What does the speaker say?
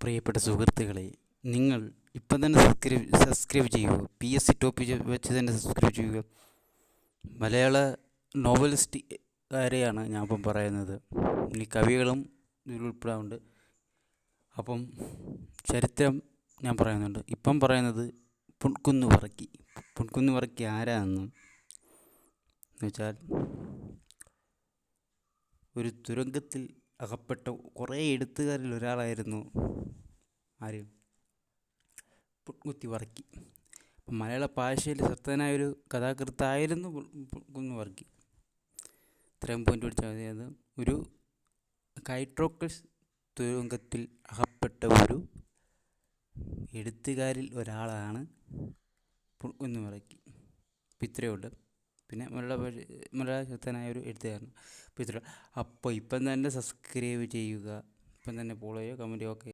പ്രിയപ്പെട്ട സുഹൃത്തുക്കളെ നിങ്ങൾ ഇപ്പം തന്നെ സബ്സ്ക്രൈബ് സബ്സ്ക്രൈബ് ചെയ്യുക പി എസ് സി ടോപ്പിക് വെച്ച് തന്നെ സബ്സ്ക്രൈബ് ചെയ്യുക മലയാള നോവലിസ്റ്റ് കാരെയാണ് ഞാൻ ഇപ്പം പറയുന്നത്. ഇനി കവികളും ഇതിൽ ഉൾപ്പെടാറുണ്ട്. അപ്പം ചരിത്രം ഞാൻ പറയുന്നുണ്ട്. ഇപ്പം പറയുന്നത് പുൺകുന്ന് പറക്കി പുൺകുന്ന് പറക്കി ആരാണെന്നും എന്നുവെച്ചാൽ ഒരു തുരങ്കത്തിൽ അകപ്പെട്ട. കുറേ എഴുത്തുകാരിൽ ഒരാളായിരുന്നു ആര്? പുട്ട്കുത്തി വർക്കി മലയാള ഭാഷയിൽ ശക്തനായ ഒരു കഥാകൃത്തായിരുന്നു പുട്ട്കുന്നു വർക്കി ഇത്രയും പോയിന്റ് പിടിച്ചാൽ മതി. അത് ഒരു കൈട്രോക്കസ് തുരങ്കത്തിൽ അകപ്പെട്ട ഒരു എഴുത്തുകാരിൽ ഒരാളാണ് പുട്ട്കുന്നു വർക്കി ഇപ്പം ഇത്രയേ ഉള്ളൂ. പിന്നെ മലയാള ഭാഷ മലയാള ശക്തനായ ഒരു എഴുത്തുകാരൻ അപ്പോൾ ഇത്ര അപ്പോൾ ഇപ്പം തന്നെ സബ്സ്ക്രൈബ് ചെയ്യുക ഇപ്പം തന്നെ ഫോളോ ചെയ്യുക കമന്റ് ചെയ്യുക ഓക്കെ